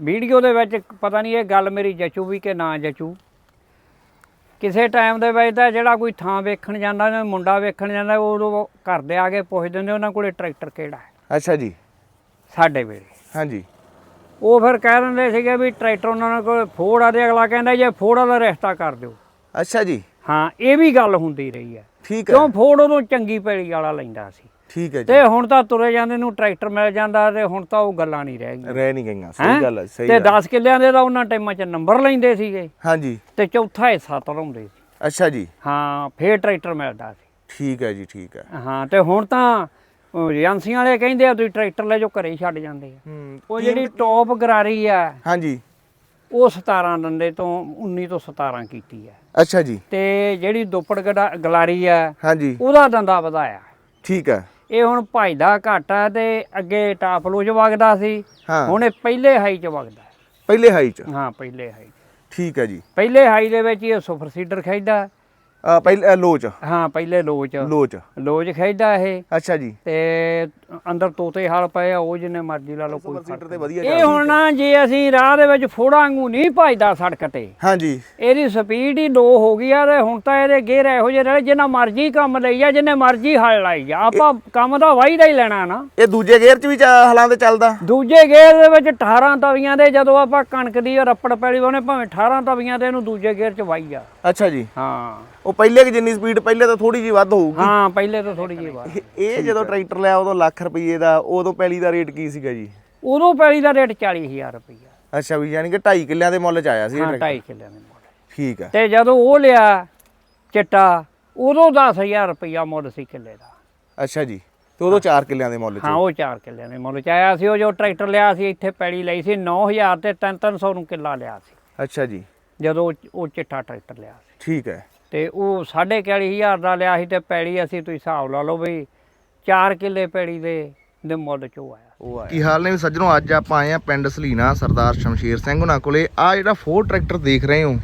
Video ਦੇ ਵਿੱਚ ਪਤਾ ਨਹੀਂ ਇਹ ਗੱਲ ਮੇਰੀ ਜਚੂ ਵੀ ਕਿ ਨਾ ਜਚੂ। ਕਿਸੇ ਟਾਈਮ ਦੇ ਵਿੱਚ ਤਾਂ ਜਿਹੜਾ ਕੋਈ ਥਾਂ ਵੇਖਣ ਜਾਂਦਾ ਨਾ ਮੁੰਡਾ ਵੇਖਣ ਜਾਂਦਾ ਉਦੋਂ ਘਰ ਦੇ ਆ ਕੇ ਪੁੱਛ ਦਿੰਦੇ ਉਹਨਾਂ ਕੋਲੇ ਟਰੈਕਟਰ ਕਿਹੜਾ ਹੈ? ਅੱਛਾ ਜੀ। ਸਾਡੇ ਵੇਲੇ। ਹਾਂਜੀ। ਉਹ ਫਿਰ ਕਹਿ ਦਿੰਦੇ ਸੀਗੇ ਵੀ ਟਰੈਕਟਰ ਉਹਨਾਂ ਕੋਲ ਫੋੜ ਆ ਤੇ ਅਗਲਾ ਕਹਿੰਦਾ ਜੇ ਫੋੜਾ ਦਾ ਰਿਸ਼ਤਾ ਕਰ ਦਿਓ। ਅੱਛਾ ਜੀ। ਹਾਂ ਇਹ ਵੀ ਗੱਲ ਹੁੰਦੀ ਰਹੀ ਹੈ। ਠੀਕ ਹੈ। ਕਿਉਂ? ਫੋੜ ਉਦੋਂ ਚੰਗੀ ਪੈਲੀ ਵਾਲਾ ਲੈਂਦਾ ਸੀ। ਠੀਕ ਹੈ ਜੀ। ਤੇ ਹੁਣ ਤਾਂ ਤੁਰੇ ਜਾਂਦੇ ਨੂੰ ਟਰੈਕਟਰ ਮਿਲ ਜਾਂਦਾ ਤੇ ਹੁਣ ਤਾਂ ਉਹ ਗੱਲਾਂ ਨਹੀਂ ਰਹਿ ਗਈਆਂ। ਰਹਿ ਨਹੀਂ ਗਈਆਂ? ਸਹੀ ਗੱਲ ਹੈ ਸਹੀ ਤੇ ਗੱਲ 10 ਕਿੱਲਿਆਂ ਦੇ ਤਾਂ ਉਹਨਾਂ ਟਾਈਮਾਂ 'ਚ ਨੰਬਰ ਲੈਂਦੇ ਸੀਗੇ। ਹਾਂਜੀ। ਤੇ ਚੌਥਾ ਹਿੱਸਾ ਤਰਾਉਂਦੇ ਸੀ। ਅੱਛਾ ਜੀ। ਹਾਂ ਫੇਰ ਟਰੈਕਟਰ ਮਿਲਦਾ ਸੀ। ਠੀਕ ਹੈ ਜੀ ਠੀਕ ਹੈ। ਹਾਂ ਤੇ ਹੁਣ ਤਾਂ ਏਜੰਸੀਆਂ ਵਾਲੇ ਕਹਿੰਦੇ ਆ ਤੁਸੀਂ ਟਰੈਕਟਰ ਲੈ ਜਾਓ ਘਰੇ ਛੱਡ ਜਾਂਦੇ ਆ। ਉਹ ਜਿਹੜੀ ਟੌਪ ਗਰਾਰੀ ਆ ਹਾਂਜੀ। ਉਹ 17 ਡੰਡੇ ਤੋਂ 19 ਤੋਂ 17 ਕੀਤੀ ਆ। ਅੱਛਾ ਜੀ। ਤੇ ਜਿਹੜੀ ਦੁੱਪੜ ਗਲਾਰੀ ਆ ਹਾਂਜੀ। ਉਹਦਾ ਦੰਦਾ ਵਧਾਇਆ। ਠੀਕ ਹੈ। ਇਹ ਹੁਣ ਭਜਦਾ ਘੱਟ ਆ ਤੇ ਅੱਗੇ ਟਾਪ ਚ ਵਗਦਾ ਸੀ। ਹਾਂ। ਹੁਣ ਇਹ ਪਹਿਲੇ ਹਾਈ ਚ ਵਗਦਾ ਪਹਿਲੇ ਹਾਈ ਚ? ਹਾਂ ਪਹਿਲੇ ਹਾਈ ਠੀਕ ਹੈ ਜੀ। ਪਹਿਲੇ ਹਾਈ ਦੇ ਵਿੱਚ ਇਹ ਸੁਪਰ ਸੀਡਰ ਖੈਦਾ ਪਹਿਲੇ ਲੋਚ। ਹਾਂ ਪਹਿਲੇ ਲੋਚ। ਲੋਚ। ਲੋਚ ਖੈਦਾ ਇਹ। ਅੱਛਾ ਜੀ। ਤੇ ਅੰਦਰ ਤੋਤੇ ਹਲ ਪਏ ਆ ਉਹ ਜਿੰਨੇ ਮਰਜ਼ੀ ਲਾ ਲਓ ਕੋਈ ਸੀਟਰ ਤੇ ਵਧੀਆ ਇਹ ਹੁਣ ਨਾ ਜੇ ਅਸੀਂ ਰਾਹ ਦੇ ਵਿੱਚ ਫੋੜਾ ਵਾਂਗੂ ਨਹੀਂ ਭਜਦਾ ਸੜਕ ਤੇ ਹਾਂਜੀ। ਇਹਦੀ ਸਪੀਡ ਹੀ ਲੋ ਹੋ ਗਈ ਆ ਤੇ ਹੁਣ ਤਾਂ ਇਹਦੇ ਗੇਅਰ ਇਹੋ ਜਿਹੇ ਰਹੇ ਜਿੰਨਾ ਮਰਜ਼ੀ ਕੰਮ ਲਈ ਆ ਜਿੰਨੇ ਮਰਜ਼ੀ ਹਲ ਲਾਈ ਜਾ। ਆਪਾਂ ਕੰਮ ਤਾਂ ਵਾਹੀਦਾ ਹੀ ਲੈਣਾ ਨਾ। ਇਹ ਦੂਜੇ ਗੇਅਰ ਚ ਵੀ ਹਲਾਂ ਤੇ ਚੱਲਦਾ? ਦੂਜੇ ਗੇਅਰ ਦੇ ਵਿੱਚ 18 ਤਵੀਆਂ ਦੇ ਜਦੋਂ ਆਪਾਂ ਕਣਕ ਦੀ ਰੱਪੜ ਪੈਲੀ ਉਹਨੇ ਭਾਵੇਂ 18 ਤਵੀਆਂ ਦੇ ਇਹਨੂੰ ਦੂਜੇ ਗੇਅਰ 'ਚ ਵਾਈ ਆ ਅੱਛਾ ਜੀ। ਹਾਂ। ਉਹ ਪਹਿਲੇ ਕਿ ਜਿੰਨੀ ਸਪੀਡ ਪਹਿਲੇ ਤਾਂ ਥੋੜੀ ਜੀ ਵੱਧ ਹੋਊਗੀ। ਹਾਂ ਪਹਿਲੇ ਤਾਂ ਥੋੜੀ ਜਿਹੀ ਬਾਤ ਇਹ- ਜਦੋਂ ਟਰੈਕਟਰ ਲਿਆ ਉਦੋਂ ਲੱਖ ਰੁਪਏ ਦਾ ਉਦੋਂ ਪਹਿਲੀ ਦਾ ਰੇਟ ਕੀ ਸੀਗਾ ਜੀ? ਉਦੋਂ ਪੈਲੀ ਦਾ ਰੇਟ 40000 ਰੁਪਈਆ। ਅੱਛਾ ਵੀ ਯਾਨੀ ਕਿ 2.5 ਕਿੱਲਿਆਂ ਦੇ ਮੁੱਲ ਚ ਆਇਆ ਸੀ ਇਹ ਹਾਂ ਟਰੈਕਟਰ। 2.5 ਕਿੱਲਿਆਂ ਦੇ ਮੋੜ ਠੀਕ ਹੈ। ਤੇ ਜਦੋਂ ਉਹ ਲਿਆ ਚਿੱਟਾ ਉਦੋਂ 10000 ਰੁਪਈਆ ਮੁੱਲ ਸੀ ਕਿੱਲੇ ਦਾ। ਅੱਛਾ ਜੀ ਤੇ ਉਦੋਂ 4 ਕਿੱਲਿਆਂ ਦੇ ਮੁੱਲ ਹਾਂ ਚ ਉਹ 4 ਕਿੱਲਿਆਂ ਦੇ ਮੁੱਲ ਚ ਆਇਆ ਸੀ ਉਹ ਜੋ ਟਰੈਕਟਰ ਲਿਆ ਸੀ ਇੱਥੇ ਪੈਲੀ ਲਈ ਸੀ 9000 ਤੇ 3-300 ਨੂੰ ਕਿੱਲਾ ਲਿਆ ਸੀ। ਅੱਛਾ ਜੀ। ਜਦੋਂ ਉਹ ਚਿੱਟਾ ਟਰੈਕਟਰ ਲਿਆ ਸੀ। ਠੀਕ ਹੈ। ਤੇ ਉਹ 4.5 ਦਾ ਲਿਆ ਸੀ ਤੇ ਪੈੜੀ ਅਸੀਂ ਤੁਸੀਂ ਹਿਸਾਬ ਲਾ ਲਓ ਵੀ 4 ਕਿੱਲੇ ਪੈੜੀ ਦੇ ਦੇ ਮੁੱਲ ਚੋਂ ਆਇਆ। ਉਹ ਕੀ ਹਾਲ ਨੇ ਵੀ ਸੱਜਣੋ? ਅੱਜ ਆਪਾਂ ਆਏ ਆ ਪਿੰਡ ਸਲੀਨਾ ਸਰਦਾਰ ਸ਼ਮਸ਼ੀਰ ਸਿੰਘ ਉਹਨਾਂ ਕੋਲੇ। ਆ ਜਿਹੜਾ ਫੋਰ ਟਰੈਕਟਰ ਦੇਖ ਰਹੇ ਹੋ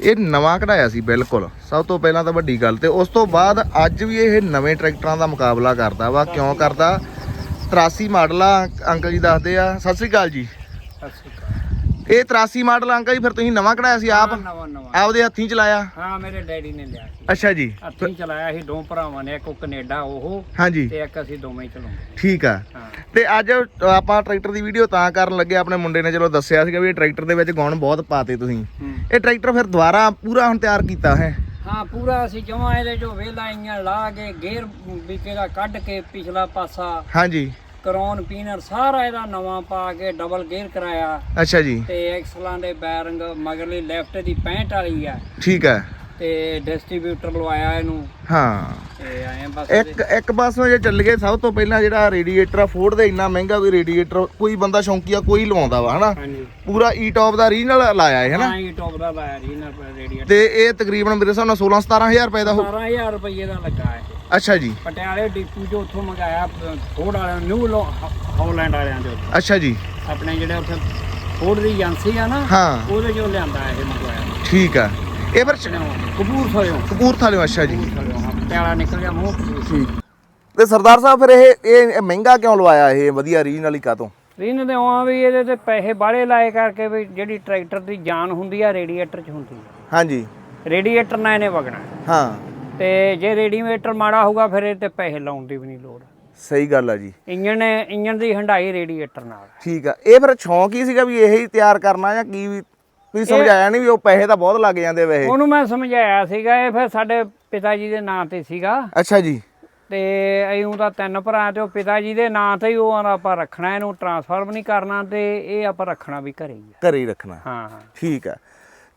ਇਹ ਨਵਾਂ ਕਢਾਇਆ ਸੀ ਬਿਲਕੁਲ। ਸਭ ਤੋਂ ਪਹਿਲਾਂ ਤਾਂ ਵੱਡੀ ਗੱਲ ਤੇ ਉਸ ਤੋਂ ਬਾਅਦ ਅੱਜ ਵੀ ਇਹ ਨਵੇਂ ਟਰੈਕਟਰਾਂ ਦਾ ਮੁਕਾਬਲਾ ਕਰਦਾ ਵਾ। ਕਿਉਂ ਕਰਦਾ? 83 ਮਾਡਲ ਆ ਅੰਕਲ ਜੀ ਦੱਸਦੇ ਆ। ਸਤਿ ਸ੍ਰੀ ਅਕਾਲ ਜੀ। ਇਹ 83 ਮਾਡਲ ਅੰਕਲ ਜੀ ਫਿਰ ਤੁਸੀਂ ਨਵਾਂ ਕਢਾਇਆ ਸੀ ਆਪ? ਨਵਾਂ ਨਵਾਂ। ਆਪਦੇ ਹੱਥੀਂ ਚਲਾਇਆ? ਹਾਂ ਮੇਰੇ ਡੈਡੀ ਨੇ ਲਿਆ ਸੀ। ਅੱਛਾ ਜੀ। ਹੱਥੀਂ ਚਲਾਇਆ ਸੀ ਦੋ ਭਰਾਵਾਂ ਨੇ ਇੱਕ ਉਹ ਕੈਨੇਡਾ ਉਹ ਹਾਂਜੀ। ਤੇ ਇੱਕ ਅਸੀਂ ਦੋਵੇਂ ਹੀ ਚਲਾਉਂਦੇ ਠੀਕ ਆ। ਤੇ ਅੱਜ ਆਪਾਂ ਟਰੈਕਟਰ ਦੀ ਵੀਡੀਓ ਤਾਂ ਕਰਨ ਲੱਗੇ ਆਪਣੇ ਮੁੰਡੇ ਨੇ ਚਲੋ ਦੱਸਿਆ ਸੀਗਾ ਵੀ ਇਹ ਟਰੈਕਟਰ ਦੇ ਵਿੱਚ ਗੁਣ ਬਹੁਤ ਪਾਤੇ ਤੁਸੀਂ। ਇਹ ਟਰੈਕਟਰ ਫਿਰ ਦੁਬਾਰਾ ਪੂਰਾ ਹੁਣ ਤਿਆਰ ਕੀਤਾ ਹੈ? ਹਾਂ ਪੂਰਾ ਅਸੀਂ ਜਮਾ ਇਹਦੇ ਚੋਂ ਵੇਲਾ ਆਈਆਂ ਲਾ ਕੇ ਗੇਅਰ ਵੀ ਕਿਹੜਾ ਕੱਢ ਕੇ ਪਿਛਲਾ ਪਾਸਾ ਹਾਂਜੀ। ਕਰੌਨ ਪੀਨਰ ਸਾਰਾ ਇਹਦਾ ਨਵਾਂ ਪਾ ਕੇ ਡਬਲ ਗੇਅਰ ਕਰਾਇਆ। ਅੱਛਾ ਜੀ। ਤੇ ਐਕਸਲਾਂ ਦੇ ਬੈਰਿੰਗ ਮਗਰਲੀ ਲੈਫਟ ਦੀ 65 ਵਾਲੀ ਆ। ਠੀਕ ਹੈ। ਤੇ ਡਿਸਟ੍ਰੀਬਿਊਟਰ ਲਵਾਇਆ ਇਹਨੂੰ। ਹਾਂ। ਤੇ ਆਏ ਬਸ ਇੱਕ ਇੱਕ ਪਾਸੋਂ ਜੇ ਚੱਲ ਗਏ ਸਭ ਤੋਂ ਪਹਿਲਾਂ ਜਿਹੜਾ ਰੇਡੀਏਟਰ ਆ ਫੋਰਡ ਦੇ ਇੰਨਾ ਮਹਿੰਗਾ ਕੋਈ ਰੇਡੀਏਟਰ ਕੋਈ ਬੰਦਾ ਸ਼ੌਂਕੀਆ ਕੋਈ ਲਵਾਉਂਦਾ ਵਾ ਹਨਾ? ਹਾਂਜੀ। ਪੂਰਾ ਈ ਟੌਪ ਦਾ ਰੀਜਨਲ ਲਾਇਆ ਹੈ ਹਨਾ? ਹਾਂ ਇਹ ਟੌਪ ਦਾ ਲਾਇਆ ਜੀ ਨਾ ਰੇਡੀਏਟਰ ਤੇ ਇਹ ਤਕਰੀਬਨ ਮੇਰੇ ਹਿਸਾਬ ਨਾਲ 16 17000 ਰੁਪਏ ਦਾ ਹੋ 17000 ਰੁਪਏ ਦਾ ਲੱਗਾ ਹੈ ਅੱਛਾ ਜੀ। ਪਟਿਆਲੇ ਡਿਪੂ ਚੋਂ ਉੱਥੋਂ ਮੰਗਾਇਆ ਫੋਰਡ ਵਾਲਿਆਂ ਨੂੰ ਨਿਊ ਹਾਲੈਂਡ ਵਾਲਿਆਂ ਦੇ ਉੱਥੋਂ। ਅੱਛਾ ਜੀ। ਆਪਣੇ ਜਿਹੜੇ ਉੱਥੇ ਫੋਰਡ ਦੀ ਏਜੰਸੀ ਆ ਨਾ ਹਾਂ। ਉਹਦੇ ਚੋਂ ਲਿਆਂਦਾ ਇਹ ਮੰਗਵਾਇਆ। ਠੀਕ ਆ। ਇਹ ਫਿਰ ਕਪੂਰਥਲਿਓਂ। ਕਪੂਰਥਲੇ ਅੱਛਾ ਜੀ। ਕਪੂਰਥਲਿਓਂ ਪਟਿਆਲਾ ਨਿਕਲ ਗਿਆ ਮੂੰਹ ਠੀਕ। ਤੇ ਸਰਦਾਰ ਸਾਹਿਬ ਫਿਰ ਇਹ ਇਹ ਮਹਿੰਗਾ ਕਿਉਂ ਲਵਾਇਆ ਇਹ? ਵਧੀਆ ਰੀਜਨਲ ਹੀ ਕਾਤੋਂ ਰੀਨ ਦੇ ਆਉਂ ਵੀ ਇਹਦੇ ਤੇ ਪੈਸੇ ਬਾਹਲੇ ਲਾਏ ਕਰਕੇ ਵੀ ਜਿਹੜੀ ਟਰੈਕਟਰ ਦੀ ਜਾਨ ਹੁੰਦੀ ਆ ਰੇਡੀਏਟਰ 'ਚ ਹੁੰਦੀ ਆ। ਹਾਂਜੀ। ਰੇਡੀਏਟਰ ਨਾਲ ਇਹਨੇ ਵਗਣਾ। ਹਾਂ। ਤੇ ਜੇ ਰੇਡੀਏਟਰ ਮਾੜਾ ਹੋਊਗਾ ਫਿਰ ਇਹ ਤੇ ਪੈਸੇ ਲਾਉਣ ਦੀ ਵੀ ਨਹੀਂ ਲੋੜ। ਸਹੀ ਗੱਲ ਆ ਜੀ। ਇੰਜਣ ਇੰਜਣ ਦੀ ਹੰਡਾਈ ਰੇਡੀਏਟਰ ਨਾਲ। ਠੀਕ ਆ। ਇਹ ਫਿਰ ਸ਼ੌਂਕ ਹੀ ਸੀਗਾ ਵੀ ਇਹ ਹੀ ਤਿਆਰ ਕਰਨਾ ਜਾਂ ਕੀ ਵੀ? ਤੁਸੀਂ ਸਮਝਾਇਆ ਨਹੀਂ ਵੀ ਉਹ ਪੈਸੇ ਤਾਂ ਬਹੁਤ ਲੱਗ ਜਾਂਦੇ ਵੈਸੇ। ਉਹਨੂੰ ਮੈਂ ਸਮਝਾਇਆ ਸੀਗਾ ਇਹ ਫਿਰ ਸਾਡੇ ਪਿਤਾ ਜੀ ਦੇ ਨਾਂ ਤੇ ਸੀਗਾ। ਅੱਛਾ ਜੀ। ਤੇ ਐਉਂ ਤਾਂ ਤਿੰਨ ਭਰਾ ਤੇ ਉਹ ਪਿਤਾ ਜੀ ਦੇ ਨਾਂ ਤੇ ਹੀ ਉਹ ਆਪਾਂ ਰੱਖਣਾ ਇਹਨੂੰ ਟਰਾਂਸਫਰ ਨਹੀਂ ਕਰਨਾ ਤੇ ਇਹ ਆਪਾਂ ਰੱਖਣਾ ਵੀ ਘਰੇ ਹੀ ਆ। ਘਰੇ ਹੀ ਰੱਖਣਾ। ਹਾਂ ਹਾਂ। ਠੀਕ ਆ।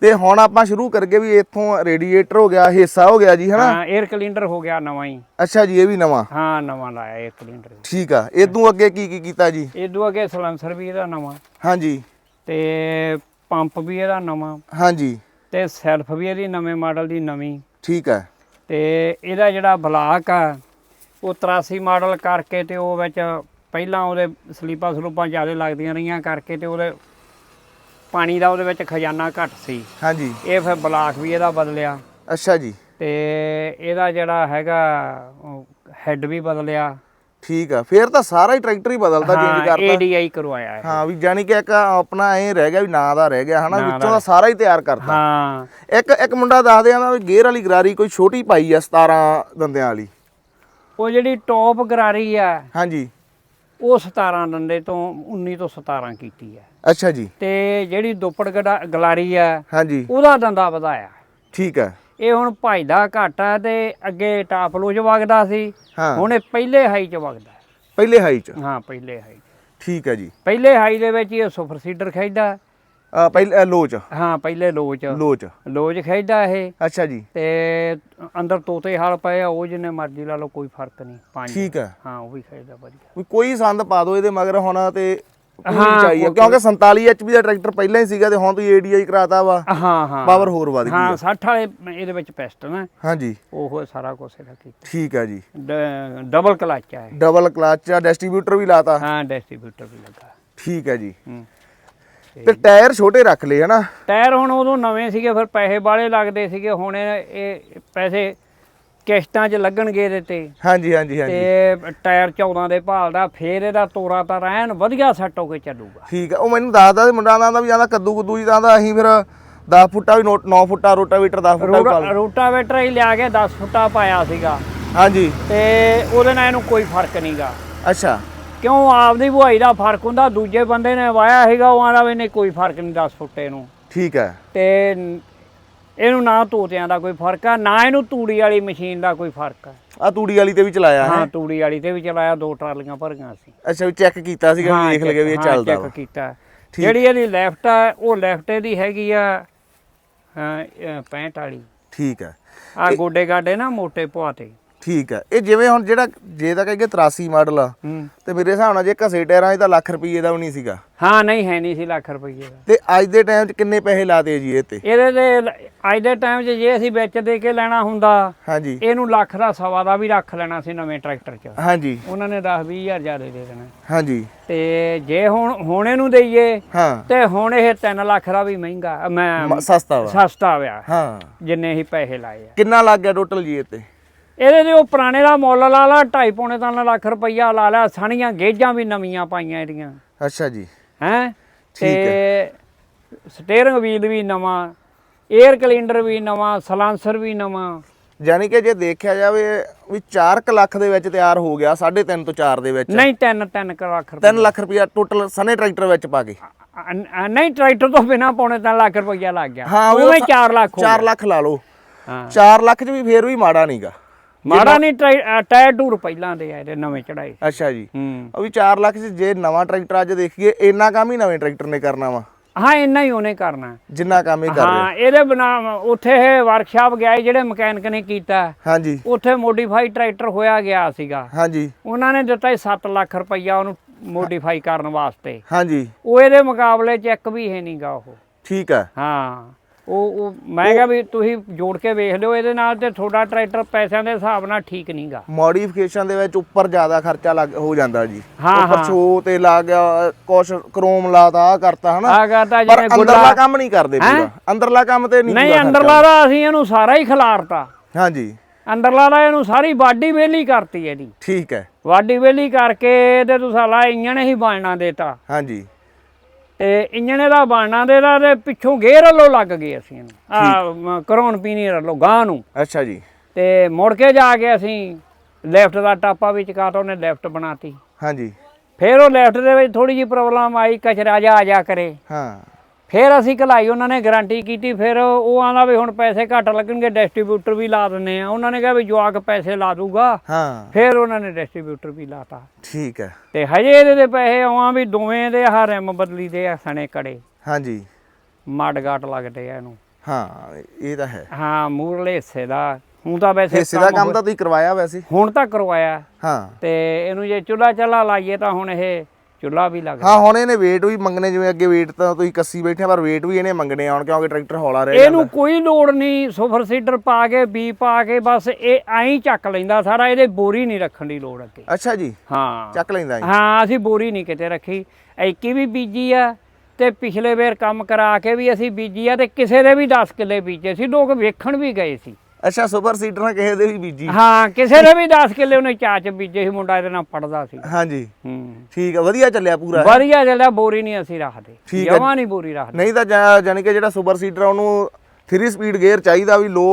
ਤੇ ਹੁਣ ਆਪਾਂ ਸ਼ੁਰੂ ਕਰਗੇ ਵੀ ਇੱਥੋਂ ਰੇਡੀਏਟਰ ਹੋ ਗਿਆ ਹਿੱਸਾ ਹੋ ਗਿਆ ਜੀ ਹਨਾ? ਹਾਂ 에ਅਰ ਕਲਿੰਡਰ ਹੋ ਗਿਆ ਨਵਾਂ ਹੀ। ਅੱਛਾ ਜੀ ਇਹ ਵੀ ਨਵਾਂ? ਹਾਂ ਨਵਾਂ ਲਾਇਆ 에ਅਰ ਕਲਿੰਡਰ ਠੀਕ ਆ ਇਦੋਂ ਅੱਗੇ ਕੀ ਕੀ ਕੀਤਾ ਜੀ? ਇਦੋਂ ਅੱਗੇ ਸਲੈਂਸਰ ਵੀ ਇਹਦਾ ਨਵਾਂ। ਹਾਂਜੀ। ਤੇ ਪੰਪ ਵੀ ਇਹਦਾ ਨਵਾਂ। ਹਾਂਜੀ। ਤੇ ਸੈਲਫ ਵੀ ਇਹਦੀ ਨਵੇਂ ਮਾਡਲ ਦੀ ਨਵੀਂ। ਠੀਕ ਆ। ਤੇ ਇਹਦਾ ਜਿਹੜਾ ਬਲਾਕ ਆ ਉਹ 83 ਮਾਡਲ ਕਰਕੇ ਤੇ ਉਹ ਵਿੱਚ ਪਹਿਲਾਂ ਉਹਦੇ ਸਲੀਪਾਂ ਸਲੂਪਾਂ ਜ਼ਿਆਦਾ ਲੱਗਦੀਆਂ ਰਹੀਆਂ ਕਰਕੇ ਤੇ ਉਹਦੇ ਪਾਣੀ ਦਾ ਉਹਦੇ ਵਿੱਚ ਖਜ਼ਾਨਾ ਘੱਟ ਸੀ। ਹਾਂਜੀ। ਇਹ ਫਿਰ ਬਲਾਕ ਵੀ ਇਹਦਾ ਬਦਲਿਆ। ਅੱਛਾ ਜੀ। ਤੇ ਇਹਦਾ ਜਿਹੜਾ ਹੈਗਾ ਹੈੱਡ ਵੀ ਬਦਲਿਆ। ਠੀਕ ਆ ਫੇਰ ਤਾਂ ਸਾਰਾ ਹੀ ਟਰੈਕਟਰ ਹੀ ਬਦਲਦਾ ਚੇਂਜ ਹਾਂ ਕਰਤਾ। ਏਡੀਆਈ ਕਰਵਾਇਆ ਹੈ ਹਾਂ ਵੀ ਜਾਨੀ ਕਿ ਇੱਕ ਆਪਣਾ ਐ ਰਹਿ ਗਿਆ ਵੀ ਨਾਂ ਦਾ ਰਹਿ ਗਿਆ ਹਨਾ ਵਿੱਚੋਂ ਦਾ ਸਾਰਾ ਹੀ ਤਿਆਰ ਕਰਤਾ। ਹਾਂ। ਇੱਕ ਇੱਕ ਮੁੰਡਾ ਦੱਸਦੇ ਆ ਵੀ ਗੇਅਰ ਵਾਲੀ ਗਰਾਰੀ ਕੋਈ ਛੋਟੀ ਪਾਈ ਆ 17 ਦੰਦਿਆਂ ਵਾਲੀ। ਉਹ ਜਿਹੜੀ ਟੌਪ ਗਰਾਰੀ ਆ ਹਾਂਜੀ। ਉਹ 17 ਡੰਡੇ ਤੋਂ 19 ਤੋਂ 17 ਕੀਤੀ ਹੈ। ਅੱਛਾ ਜੀ। ਤੇ ਜਿਹੜੀ ਦੁੱਪੜ ਗਲਾਰੀ ਆ ਹਾਂਜੀ। ਉਹਦਾ ਡੰਡਾ ਵਧਾਇਆ। ਠੀਕ ਆ ਇਹ ਹੁਣ ਭਜਦਾ ਘੱਟ ਆ ਤੇ ਅੱਗੇ ਟਾਪ ਲੋ ਚ ਵਗਦਾ ਸੀ। ਹਾਂ। ਹੁਣ ਇਹ ਪਹਿਲੇ ਹਾਈ ਚ ਵਗਦਾ ਪਹਿਲੇ ਹਾਈ ਚ? ਹਾਂ ਪਹਿਲੇ ਹਾਈ ਠੀਕ ਆ ਜੀ। ਪਹਿਲੇ ਹਾਈ ਦੇ ਵਿੱਚ ਹੀ ਇਹ ਸੁਪਰ ਸੀਡਰ ਖੇਡਦਾ ਆ ਪਹਿਲੇ ਲੋ ਚ ਹਾਂ ਪਹਿਲੇ ਲੋ ਚ ਲੋ ਚ ਲੋ ਚ ਖੇਡਦਾ ਇਹ। ਅੱਛਾ ਜੀ। ਤੇ ਅੰਦਰ ਤੋਤੇ ਹਲ ਪਏ ਆ ਉਹ ਜਿੰਨੇ ਮਰਜ਼ੀ ਲਾ ਲਓ ਕੋਈ ਫ਼ਰਕ ਨਹੀਂ ਪੰਜ। ਠੀਕ ਆ ਹਾਂ ਉਹ ਵੀ ਖੇਡਦਾ ਵਧੀਆ। ਕੋਈ ਸੰਦ ਪਾ ਦਿਓ ਇਹਦੇ ਮਗਰ ਹੁਣ ਤੇ ਹਾਂ, ਚਾਹੀਏ ਕਿਉਂਕਿ 47 ਐਚਪੀ ਦਾ ਟਰੈਕਟਰ ਪਹਿਲਾਂ ਹੀ ਸੀਗਾ ਤੇ ਹੁਣ ਤੁਸੀਂ ਏਡੀਆਈ ਕਰਾਤਾ ਵਾ ਹਾਂ ਹਾਂ ਪਾਵਰ ਹੋਰ ਵੱਧ ਗਈ ਹਾਂ ਆ। 60 ਵਾਲੇ ਇਹਦੇ ਵਿੱਚ ਪਿਸਟਨ ਹੈ ਹਾਂਜੀ। ਉਹ ਸਾਰਾ ਕੁਝ ਇਹਦਾ ਕੀਤਾ। ਠੀਕ ਆ ਜੀ। ਡਬਲ ਕਲਚ ਹੈ ਡਬਲ ਕਲਚ ਆ ਡਿਸਟ੍ਰੀਬਿਊਟਰ ਵੀ ਲਾਤਾ। ਹਾਂ ਡਿਸਟ੍ਰੀਬਿਊਟਰ ਵੀ ਲੱਗਾ। ਠੀਕ ਹੈ ਜੀ। ਹੂੰ। ਤੇ ਟਾਇਰ ਛੋਟੇ ਰੱਖ ਲਏ ਹਨਾ? ਟਾਇਰ ਹੁਣ ਉਦੋਂ ਨਵੇਂ ਸੀਗੇ ਫਿਰ ਪੈਸੇ ਬਾਲੇ ਲੱਗਦੇ ਸੀਗੇ ਹੁਣ ਇਹ ਪੈਸੇ ਕਿਸ਼ਤਾਂ 'ਚ ਲੱਗਣਗੇ ਇਹਦੇ ਤੇ। ਹਾਂਜੀ ਹਾਂਜੀ ਹਾਂਜੀ। ਤੇ ਟਾਇਰ 14 ਦੇ ਭਾਲਦਾ ਫੇਰ ਇਹਦਾ ਤੋਰਾ ਤਾਂ ਰਹਿਣ ਵਧੀਆ ਸੈੱਟ ਹੋ ਕੇ ਚੱਲੂਗਾ। ਠੀਕ ਆ। ਉਹ ਮੈਨੂੰ ਦੱਸਦਾ ਸੀ ਮੁੰਡਾ ਦਾ ਵੀ ਜਾਂਦਾ ਕੱਦੂ ਕੁੱਦੂ ਜੀ ਦਾ ਅਸੀਂ ਫਿਰ 10 ਫੁੱਟਾ ਵੀ 9 ਫੁੱਟਾ ਰੋਟਾਵੀਟਰ 10 ਫੁੱਟਾ ਪਾ ਲਏ। ਰੋਟਾਵੇਟਰ ਹੀ ਲਿਆ ਕੇ 10 ਫੁੱਟਾ ਪਾਇਆ ਸੀਗਾ। ਹਾਂਜੀ। ਤੇ ਉਹਦੇ ਨਾਲ ਇਹਨੂੰ ਕੋਈ ਫ਼ਰਕ ਨਹੀਂਗਾ ਅੱਛਾ। ਕਿਉਂ ਆਪਦੀ ਬੁਹਾਈ ਦਾ ਫ਼ਰਕ ਹੁੰਦਾ? ਦੂਜੇ ਬੰਦੇ ਨੇ ਵਾਇਆ ਹੈਗਾ ਉਹ ਆਂਦਾ ਵੀ ਨਹੀਂ ਕੋਈ ਫ਼ਰਕ ਨਹੀਂ 10 ਫੁੱਟੇ ਨੂੰ। ਠੀਕ ਹੈ। ਤੇ ਇਹਨੂੰ ਨਾ ਤੋਤਿਆਂ ਦਾ ਕੋਈ ਫ਼ਰਕ ਆ ਨਾ ਇਹਨੂੰ ਤੂੜੀ ਵਾਲੀ ਮਸ਼ੀਨ ਦਾ ਕੋਈ ਫ਼ਰਕ ਆ। ਆ ਤੂੜੀ ਵਾਲੀ ਤੇ ਵੀ ਚਲਾਇਆ ਹੈ? ਹਾਂ ਤੂੜੀ ਵਾਲੀ ਤੇ ਵੀ ਚਲਾਇਆ ਦੋ ਟਰਾਲੀਆਂ ਭਰੀਆਂ ਸੀ। ਅੱਛਾ ਵੀ ਚੈੱਕ ਕੀਤਾ ਸੀਗਾ ਵੀ ਦੇਖ ਲਗੇ ਵੀ ਇਹ ਚੱਲਦਾ ਵਾ। ਕੀਤਾ। ਜਿਹੜੀ ਇਹਦੀ ਲੈਫਟ ਆ ਉਹ ਲੈਫਟ ਇਹਦੀ ਹੈਗੀ ਆ ਹਾਂ, ਅ, 65 ਵਾਲੀ। ਠੀਕ ਹੈ। ਆ ਗੋਡੇ ਗਾਡੇ ਨਾ ਮੋਟੇ ਪੁਆਤੇ ਠੀਕ ਹੈ। ਇਹ ਜਿਵੇਂ ਹੁਣ ਜਿਹੜਾ ਜੇ ਤਾਂ ਕਹੀਏ 83 ਮਾਡਲ ਆ ਤੇ ਮੇਰੇ ਹਿਸਾਬ ਨਾਲ ਜੇ ਘਸੇ ਟਾਇਰਾਂ 'ਚ ਤਾਂ ਲੱਖ ਰੁਪਏ ਦਾ ਵੀ ਨਹੀਂ ਸੀਗਾ। ਹਾਂ ਨਹੀਂ ਹੈ ਨਹੀਂ ਸੀ ਲੱਖ ਰੁਪਏ ਦਾ। ਤੇ ਅੱਜ ਦੇ ਟਾਈਮ 'ਚ ਕਿੰਨੇ ਪੈਸੇ ਲਾਤੇ ਜੀ ਇਹ ਤੇ? ਇਹਦੇ ਤੇ ਅੱਜ ਦੇ ਟਾਈਮ 'ਚ ਜੇ ਅਸੀਂ ਵਿੱਚ ਦੇ ਕੇ ਲੈਣਾ ਹੁੰਦਾ ਹਾਂਜੀ। ਇਹਨੂੰ ਲੱਖ ਦਾ ਸਵਾ ਦਾ ਵੀ ਰੱਖ ਲੈਣਾ ਸੀ ਨਵੇਂ ਟਰੈਕਟਰ 'ਚ। ਹਾਂਜੀ। ਉਹਨਾਂ ਨੇ 10 20 ਹਜ਼ਾਰ ਜ਼ਿਆਦਾ ਦੇ ਦੇਣਾ। ਹਾਂਜੀ। ਤੇ ਜੇ ਹੁਣ ਹੁਣ ਇਹਨੂੰ ਦਈਏ ਹਾਂ। ਤੇ ਹੁਣ ਇਹ 3 ਲੱਖ ਦਾ ਵੀ ਮਹਿੰਗਾ ਮੈਂ ਸਸਤਾ ਵਾ। ਸਸਤਾ ਵਿਆ ਹਾਂ। ਜਿੰਨੇ ਹੀ ਪੈਸੇ ਲਾਏ ਆ। ਕਿੰਨਾ ਲੱਗ ਗਿਆ ਟੋਟਲ ਜੀ ਇਹ ਤੇ? ਇਹਦੇ ਤੇ ਉਹ ਪੁਰਾਣੇ ਦਾ ਮੁੱਲ ਲਾ ਲਾ 2.5 ਪੌਣੇ ਤਿੰਨ ਲੱਖ ਰੁਪਈਆ ਲਾ ਲਿਆ ਸਣੀਆਂ ਗੇਜਾਂ ਵੀ ਨਵੀਆਂ ਪਾਈਆਂ ਇਹਦੀਆਂ। ਅੱਛਾ ਜੀ। ਹੈ? ਠੀਕ ਤੇ ਸਟੀਅਰਿੰਗ ਵੀਲ ਵੀ ਨਵਾਂ 에ਅਰ ਕੈਲੰਡਰ ਵੀ ਨਵਾਂ ਸਲਾਂਸਰ ਵੀ ਨਵਾਂ। ਯਾਨੀ ਕਿ ਜੇ ਦੇਖਿਆ ਜਾਵੇ ਵੀ 4 ਲੱਖ ਦੇ ਵਿੱਚ ਤਿਆਰ ਹੋ ਗਿਆ 3.5 ਤੋਂ 4 ਦੇ ਵਿੱਚ। ਨਹੀਂ 3 3 ਲੱਖ ਰੁਪਏ 3 ਲੱਖ ਰੁਪਇਆ ਟੋਟਲ ਸਨੇ ਟਰੈਕਟਰ ਵਿੱਚ ਪਾ ਕੇ। ਨਹੀਂ ਟਰੈਕਟਰ ਤੋਂ ਬਿਨਾ ਪੌਣੇ ਤਿੰਨ ਲੱਖ ਰੁਪਈਆ ਲੱਗ ਗਿਆ। ਹਾਂ ਉਹ ਵੀ 4 ਲੱਖ ਹੋ 4 ਗਿਆ। ਲੱਖ ਲਾ ਲਓ। ਹਾਂ। 4 ਲੱਖ 'ਚ ਵੀ ਫੇਰ ਵੀ ਮਾੜਾ ਨਹੀਂਗਾ ਮਾੜਾ ਨਹੀਂ ਟਾਇਰ ਟੂਰ ਪਹਿਲਾਂ ਦੇ ਆ ਇਹਦੇ ਨਵੇਂ ਚੜਾਏ। ਅੱਛਾ ਜੀ। ਹੂੰ। ਉਹ ਵੀ 4 ਲੱਖ ਜੇ ਨਵਾਂ ਟਰੈਕਟਰ ਅੱਜ ਦੇਖੀਏ ਇੰਨਾ ਕੰਮ ਹੀ ਨਵੇਂ ਟਰੈਕਟਰ ਨੇ ਕਰਨਾ ਵਾ। ਹਾਂ ਇੰਨਾ ਹੀ ਉਹਨੇ ਕਰਨਾ। ਜਿੰਨਾ ਕੰਮ ਇਹ ਕਰ ਰਿਹਾ। ਹਾਂ ਇਹਦੇ ਬਣਾ ਉੱਥੇ ਇਹ ਵਰਕਸ਼ਾਪ ਗਿਆ ਜਿਹੜੇ ਮਕੈਨਿਕ ਨੇ ਕੀਤਾ। ਹਾਂਜੀ। ਉੱਥੇ ਮੋਡੀਫਾਈ ਟਰੈਕਟਰ ਹੋਇਆ ਗਿਆ ਸੀਗਾ। ਹਾਂਜੀ। ਉਹਨਾਂ ਨੇ ਦਿੱਤਾ 7 ਲੱਖ ਰੁਪਈਆ ਉਹਨੂੰ ਮੋਡੀਫਾਈ ਕਰਨ ਵਾਸਤੇ। ਹਾਂਜੀ। ਉਹ ਇਹਦੇ ਮੁਕਾਬਲੇ ਚ ਇੱਕ ਵੀ ਹੈ ਨਹੀਂਗਾ ਉਹ। ਠੀਕ ਹੈ ਹਾਂ। ਉਹ ਉਹ ਮੈਂ ਕਿਹਾ ਵੀ ਤੁਸੀਂ ਜੋੜ ਕੇ ਵੇਖ ਲਿਓ ਇਹਦੇ ਨਾਲ ਤੇ ਤੁਹਾਡਾ ਟਰੈਕਟਰ ਪੈਸਿਆਂ ਦੇ ਹਿਸਾਬ ਨਾਲ ਠੀਕ ਨਹੀਂਗਾ। ਮੋਡੀਫਿਕੇਸ਼ਨ ਦੇ ਵਿੱਚ ਉੱਪਰ ਜ਼ਿਆਦਾ ਖਰਚਾ ਲੱਗ ਹੋ ਜਾਂਦਾ ਜੀ। ਹਾਂ, ਉੱਪਰ ਹਾਂ। ਛੋ ਤੇ ਲੱਗ ਗਿਆ ਕੁਛ ਕ੍ਰੋਮ ਲਾਤਾ ਆ ਕਰਤਾ ਹਨਾ। ਆ ਕਰਤਾ ਜਿਵੇਂ ਅੰਦਰਲਾ ਗੁੱਲਾ ਕੰਮ ਨਹੀਂ ਕਰਦੇ? ਪੂਰਾ। ਅੰਦਰਲਾ ਕੰਮ ਤੇ ਨਹੀਂ ਨਹੀਂ ਅੰਦਰਲਾ ਦਾ ਅਸੀਂ ਇਹਨੂੰ ਸਾਰਾ ਹੀ ਖਿਲਾਰਤਾ। ਹਾਂਜੀ। ਅੰਦਰਲਾ ਦਾ ਇਹਨੂੰ ਸਾਰੀ ਬਾਡੀ ਵੇਲੀ ਕਰਤੀ ਇਹਦੀ। ਠੀਕ ਹੈ। ਵਾਡੀ ਵੇਲੀ ਕਰਕੇ ਤੇ ਤੂੰ ਸਾਲਾ ਇੰਜਣ ਹੀ ਬਾਣਨਾ ਦੇਤਾ। ਹਾਂਜੀ। ਤੇ ਇੰਜਣ ਦਾ ਬਾਣਨਾ ਦੇਤਾ ਤੇ ਪਿੱਛੋਂ ਗੇਅਰ ਵੱਲੋਂ ਲੱਗ ਗਏ ਅਸੀਂ ਇਹਨੂੰ। ਆ ਕਰਾਉਣ ਪੀਣੀ ਵੱਲੋਂ ਗਾਂ ਨੂੰ। ਅੱਛਾ ਜੀ। ਤੇ ਮੁੜ ਕੇ ਜਾ ਕੇ ਅਸੀਂ ਲੈਫਟ ਦਾ ਟਾਪਾ ਵੀ ਚਕਾਤਾ ਉਹਨੇ ਲੈਫਟ ਬਣਾਤੀ। ਹਾਂਜੀ। ਫਿਰ ਉਹ ਲੈਫਟ ਦੇ ਵਿੱਚ ਥੋੜੀ ਜਿਹੀ ਪ੍ਰੋਬਲਮ ਆਈ ਕਚਰਾ ਜਾ ਆ ਜਾ ਕਰੇ। ਹਾਂ। ਫਿਰ ਅਸੀਂ ਘਲਾਈ ਉਹਨਾਂ ਨੇ ਗਾਰੰਟੀ ਕੀਤੀ ਫਿਰ ਉਹ ਆਂਦਾ ਵੀ ਹੁਣ ਪੈਸੇ ਘੱਟ ਲੱਗਣਗੇ ਡਿਸਟ੍ਰੀਬਿਊਟਰ ਵੀ ਲਾ ਦਿੰਨੇ ਆ। ਉਹਨਾਂ ਨੇ ਕਿਹਾ ਵੀ ਜਵਾਕ ਪੈਸੇ ਲਾ ਦੂਗਾ। ਹਾਂ। ਫਿਰ ਉਹਨਾਂ ਨੇ ਡਿਸਟ੍ਰੀਬਿਊਟਰ ਵੀ ਲਾਤਾ। ਠੀਕ ਹੈ। ਤੇ ਹਜੇ ਇਹਦੇ ਦੇ ਪੈਸੇ ਆਵਾਂ ਵੀ ਦੋਵੇਂ ਦੇ ਆਹ ਰਿਮ ਬਦਲੀ ਦੇ ਆ ਸਣੇ ਕੜੇ। ਹਾਂਜੀ। ਮੱਡ ਗਾਟ ਲੱਗਦੇ ਆ ਇਹਨੂੰ। ਹਾਂ ਇਹ ਤਾਂ ਹੈ। ਹਾਂ ਮੂਰਲੇ ਹਿੱਸੇ ਦਾ। ਹੁਣ ਤਾਂ ਵੈਸੇ ਹਿੱਸੇ ਦਾ ਕੰਮ ਤਾਂ ਤੁਸੀਂ ਕਰਵਾਇਆ ਵੈਸੇ। ਹੁਣ ਤਾਂ ਕਰਵਾਇਆ। ਹਾਂ। ਤੇ ਇਹਨੂੰ ਜੇ ਚੁੱਲਾ ਚੱਲਾ ਲਾਈਏ ਤਾਂ ਹੁਣ ਇਹ ਚੁੱਲਾ ਵੀ ਲੱਗਦਾ ਹਾਂ ਹੁਣ ਇਹਨੇ weight ਵੀ ਮੰਗਣੇ ਜਿਵੇਂ ਅੱਗੇ weight ਤਾਂ ਤੁਸੀਂ ਕੱਸੀ ਬੈਠੇ ਆ, ਪਰ weight ਵੀ ਇਹਨੇ ਮੰਗਣੇ ਆਉਣ ਕਿਉਂਕਿ ਟਰੈਕਟਰ ਹੌਲਾ ਰਹਿ ਇਹਨੂੰ ਕੋਈ ਲੋੜ ਨਹੀਂ ਸੁਪਰ ਸੀਡਰ ਪਾ ਕੇ ਬੀ ਪਾ ਕੇ ਬਸ ਇਹ ਐਂ ਚੱਕ ਲੈਂਦਾ ਸਾਰਾ ਇਹਦੇ ਬੋਰੀ ਨਹੀਂ ਰੱਖਣ ਦੀ ਲੋੜ ਅੱਗੇ। ਅੱਛਾ ਜੀ। ਹਾਂ। ਚੱਕ ਲੈਂਦਾ ਹਾਂ ਅਸੀਂ ਬੋਰੀ ਨਹੀਂ ਕਿਤੇ ਰੱਖੀ। ਐਕੀ ਵੀ ਬੀਜੀ ਆ ਤੇ ਪਿਛਲੇ ਵੇਰ ਕੰਮ ਕਰਾ ਕੇ ਵੀ ਅਸੀਂ ਬੀਜੀ ਆ ਤੇ ਕਿਸੇ ਦੇ ਵੀ 10 ਕਿੱਲੇ ਬੀਜੇ ਸੀ ਲੋਕ ਵੇਖਣ ਵੀ ਗਏ ਸੀ। ਅੱਛਾ ਸੁਪਰ ਸੀਡਰ ਨਾਲ ਕਿਸੇ ਦੇ ਵੀ ਬੀਜੀ। ਹਾਂ ਕਿਸੇ ਦੇ ਵੀ 10 ਕਿੱਲੇ ਉਹਨੇ ਚਾਚ ਬੀਜੇ ਸੀ ਮੁੰਡਾ ਇਹਦੇ ਨਾਲ ਪੜਦਾ ਸੀ। ਹਾਂਜੀ। ਹੂੰ। ਠੀਕ ਆ ਵਧੀਆ ਚੱਲਿਆ ਪੂਰਾ ਵਧੀਆ ਚੱਲਿਆ ਬੋਰੀ ਨਹੀਂ ਅਸੀਂ ਰੱਖਦੇ। ਠੀਕ। ਜਮਾ ਨਹੀਂ ਬੋਰੀ ਰੱਖਦੇ। ਨਹੀਂ ਤਾਂ ਜਾ- ਜਾਣੀ ਕਿ ਜਿਹੜਾ ਸੁਪਰ ਸੀਡਰ ਆ ਉਹਨੂੰ 3 ਸਪੀਡ ਗੇਅਰ ਚਾਹੀਦਾ ਵੀ ਲੋ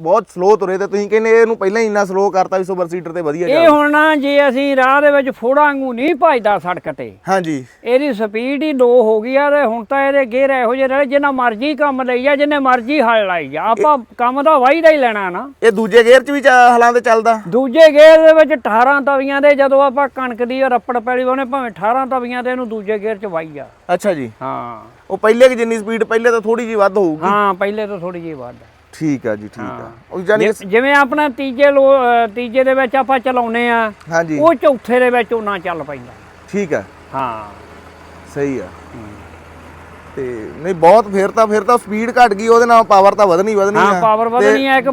ਬਹੁਤ ਸਲੋ ਤੁਰੇ ਤੇ ਤੁਸੀਂ ਕਹਿੰਦੇ ਇਹਨੂੰ ਪਹਿਲਾਂ ਹੀ ਇੰਨਾ ਸਲੋ ਕਰਤਾ ਵੀ ਸੁਪਰ ਸੀਡਰ ਤੇ ਵਧੀਆ ਇਹ ਚੱਲਦਾ। ਹੁਣ ਨਾ ਜੇ ਅਸੀਂ ਰਾਹ ਦੇ ਵਿੱਚ ਫੋੜਾ ਵਾਂਗੂ ਨਹੀਂ ਭਜਦਾ ਸੜਕ ਤੇ ਹਾਂਜੀ। ਇਹਦੀ ਸਪੀਡ ਹੀ ਲੋ ਹੋ ਗਈ ਆ ਤੇ ਹੁਣ ਤਾਂ ਇਹਦੇ ਗੇਅਰ ਇਹੋ ਜਿਹੇ ਰਹੇ ਜਿੰਨਾ ਮਰਜ਼ੀ ਕੰਮ ਲਈ ਆ ਜਿੰਨੇ ਮਰਜ਼ੀ ਹਲ ਲਾਈ ਜਾ। ਆਪਾਂ ਕੰਮ ਤਾਂ ਵਾਹੀਦਾ ਹੀ ਲੈਣਾ ਨਾ। ਇਹ ਦੂਜੇ ਗੇਅਰ 'ਚ ਵੀ ਹਲਾਂ ਤੇ ਚੱਲਦਾ। ਦੂਜੇ ਗੇਅਰ ਦੇ ਵਿੱਚ 18 ਤਵੀਆਂ ਦੇ ਜਦੋਂ ਆਪਾਂ ਕਣਕ ਦੀ ਰੱਪੜ ਪੈਲੀ ਉਹਨੇ ਭਾਵੇਂ 18 ਤਵੀਆਂ ਦੇ ਇਹਨੂੰ ਦੂਜੇ ਗੇਅਰ 'ਚ ਵਾਈ ਆ। ਅੱਛਾ ਜੀ। ਹਾਂ। ਉਹ ਪਹਿਲੇ ਕਿ ਜਿੰਨੀ ਸਪੀਡ ਪਹਿਲੇ ਤਾਂ ਥੋੜੀ ਜੀ ਵੱਧ ਹੋਊਗੀ। ਹਾਂ ਪਹਿਲੇ ਤੋਂ ਥੋੜੀ ਜਿਹੀ ਵੱਧ। ਠੀਕ ਆ ਜੀ ਠੀਕ ਆ। ਉਹ ਜਾਨੀ ਜਿ- ਜਿਵੇਂ ਆਪਣਾ ਤੀਜੇ ਲੋ ਅ, ਤੀਜੇ ਦੇ ਵਿੱਚ ਆਪਾਂ ਚਲਾਉਨੇ ਆ ਹਾਂਜੀ। ਉਹ ਚੌਥੇ ਦੇ ਵਿੱਚ ਉਹਨਾਂ ਚੱਲ ਪੈਂਦਾ। ਠੀਕ ਆ। ਹਾਂ। ਸਹੀ ਆ। ਤੇ ਨਹੀਂ ਬਹੁਤ ਫਿਰ ਤਾਂ ਫਿਰ ਤਾਂ ਸਪੀਡ ਘਟ ਗਈ ਉਹਦੇ ਨਾਲ ਪਾਵਰ ਤਾਂ ਵਧਣੀ ਵਧਣੀ ਹਾਂ ਆ। ਪਾਵਰ ਵਧਣੀ ਹੈ ਕਿ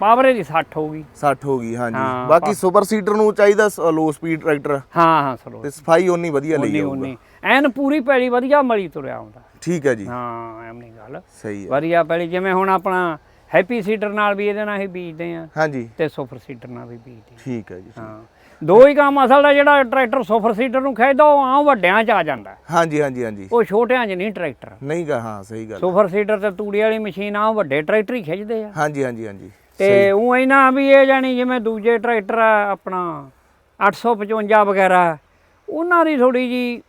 ਪਾਵਰ ਇਹਦੀ 60 ਹੋਊਗੀ 60 ਹੋ ਗਈ ਹਾਂਜੀ। ਬਾਕੀ ਸੁਪਰ ਸੀਡਰ ਨੂੰ ਚਾਹੀਦਾ ਲੋ ਸਪੀਡ ਟਰੈਕਟਰ ਹਾਂ ਹਾਂ ਸਲੋ ਤੇ ਸਫ਼ਾਈ ਓਨੀ ਵਧੀਆ ਲਈ ਉਨੀ ਉਨੀ ਐਨ ਪੂਰੀ ਪੈਲੀ ਵਧੀਆ ਮਲੀ ਤੁਰਿਆ ਆਉਂਦਾ। ਠੀਕ ਹੈ ਜੀ। ਹਾਂ ਐਮ ਨਹੀਂ ਗੱਲ। ਸਹੀ ਹੈ। ਵਧੀਆ ਪੈਲੀ ਜਿਵੇਂ ਹੁਣ ਆਪਣਾ ਹੈਪੀ ਸੀਡਰ ਨਾਲ ਵੀ ਇਹਦੇ ਨਾਲ ਹੀ ਬੀਜਦੇ ਆ। ਹਾਂਜੀ। ਤੇ ਸੁਪਰ ਸੀਡਰ ਨਾਲ ਵੀ ਬੀਜਦੇ ਆ। ਠੀਕ ਹੈ ਜੀ ਹਾਂ। ਦੋ ਹੀ ਕੰਮ ਅਸਲ ਦਾ ਜਿਹੜਾ ਟਰੈਕਟਰ ਸੁਪਰ ਸੀਡਰ ਨੂੰ ਖਿੱਚਦਾ ਉਹ ਆਮ ਵੱਡਿਆਂ 'ਚ ਆ ਜਾਂਦਾ। ਹਾਂਜੀ ਹਾਂਜੀ ਹਾਂਜੀ। ਉਹ ਛੋਟਿਆਂ 'ਚ ਨਹੀਂ ਟਰੈਕਟਰ। ਨਹੀਂ ਗਾ ਹਾਂ ਸਹੀ ਗੱਲ ਸੁਪਰ ਸੀਡਰ ਤੇ ਤੂੜੀ ਵਾਲੀ ਮਸ਼ੀਨ ਆ ਵੱਡੇ ਟਰੈਕਟਰ ਹੀ ਖਿੱਚਦੇ ਆ। ਹਾਂਜੀ ਹਾਂਜੀ ਹਾਂਜੀ। ਤੇ ਉਹ ਇਹਨਾਂ ਵੀ ਇਹ ਜਾਨੀ ਜਿਵੇਂ ਦੂਜੇ ਟਰੈਕਟਰ ਆ ਆਪਣਾ 855 ਵਗੈਰਾ ਉਹਨਾਂ ਦੀ ਥੋੜੀ ਜੀ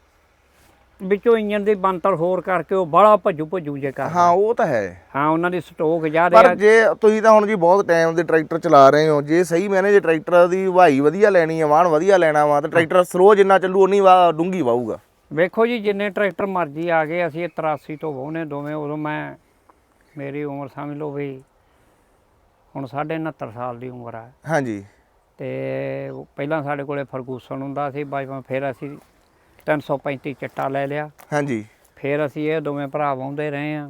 ਵਿੱਚੋਂ ਇੰਜਨ ਦੀ ਬੰਤਰ ਹੋਰ ਕਰਕੇ ਉਹ ਬੜਾ ਭੱਜੂ ਭੱਜੂ ਜੇ ਕਰ ਹਾਂ ਉਹ ਤਾਂ ਹੈ। ਹਾਂ ਉਹਨਾਂ ਦੀ ਸਟੋਕ ਜ਼ਿਆਦਾ ਪਰ ਆ ਜੇ ਤੁਸੀਂ ਤਾਂ ਹੁਣ ਜੀ ਬਹੁਤ ਟਾਈਮ ਦੇ ਟਰੈਕਟਰ ਚਲਾ ਰਹੇ ਹੋ ਜੇ ਸਹੀ ਮੈਨੇ ਜੇ ਟਰੈਕਟਰ ਦੀ ਵਹਾਈ ਵਧੀਆ ਲੈਣੀ ਹੈ ਵਾਹਣ ਵਧੀਆ ਲੈਣਾ ਵਾ ਤਾਂ ਟਰੈਕਟਰ ਸਲੋ ਜਿੰਨਾ ਚੱਲੂ ਉਨੀ ਵਾ ਡੂੰਗੀ ਵਾਹੂਗਾ ਵੇਖੋ ਜੀ ਜਿੰਨੇ ਟਰੈਕਟਰ ਮਰਜ਼ੀ ਆ ਗਏ ਅਸੀਂ ਇਹ 83 ਤੋਂ ਵਾਹੁਨੇ ਦੋਵੇਂ ਉਦੋਂ ਮੈਂ ਮੇਰੀ ਉਮਰ ਸਮਝ ਲਓ ਵੀ ਹੁਣ 69 ਸਾਲ ਦੀ ਉਮਰ ਆ। ਹਾਂਜੀ। ਤੇ ਪਹਿਲਾਂ ਸਾਡੇ ਕੋਲੇ ਫਰਗੂਸਨ ਹੁੰਦਾ ਸੀ ਬਾਈਪਾਂ ਫਿਰ ਅਸੀਂ 335 ਚੱਟਾ ਲੈ ਲਿਆ। ਹਾਂਜੀ। ਫਿਰ ਅਸੀਂ ਇਹ ਦੋਵੇਂ ਭਰਾ ਵਾਹੁੰਦੇ ਰਹੇ ਆ